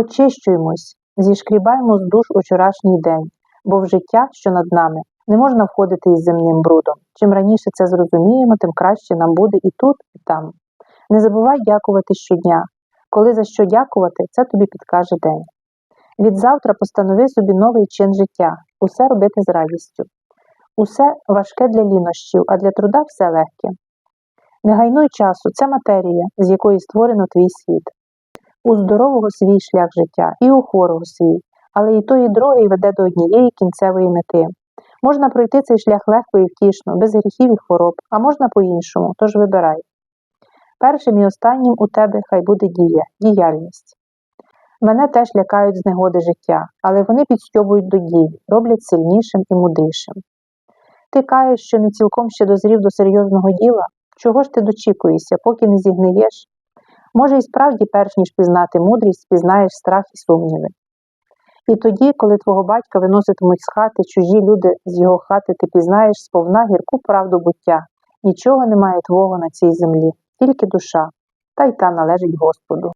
Очищуємось, зішкрібаємо з душ учорашній день, бо в життя, що над нами, не можна входити із земним брудом. Чим раніше це зрозуміємо, тим краще нам буде і тут, і там. Не забувай дякувати щодня. Коли за що дякувати, це тобі підкаже день. Від завтра постанови собі новий чин життя, усе робити з радістю. Усе важке для лінощів, а для труда все легке. Не гайнуй часу, це матерія, з якої створено твій світ. У здорового свій шлях життя, і у хворого свій, але і той, і другий веде до однієї кінцевої мети. Можна пройти цей шлях легко і втішно, без гріхів і хвороб, а можна по-іншому, тож вибирай. Першим і останнім у тебе хай буде дія, діяльність. Мене теж лякають з негоди життя, але вони підстьобують до дії, роблять сильнішим і мудрішим. Ти каєш, що не цілком ще дозрів до серйозного діла? Чого ж ти дочікуєшся, поки не зігниєш? Може, і справді, перш ніж пізнати мудрість, пізнаєш страх і сумніви. І тоді, коли твого батька виноситимуть з хати чужі люди з його хати, ти пізнаєш сповна гірку правду буття. Нічого немає твого на цій землі, тільки душа, та й та належить Господу.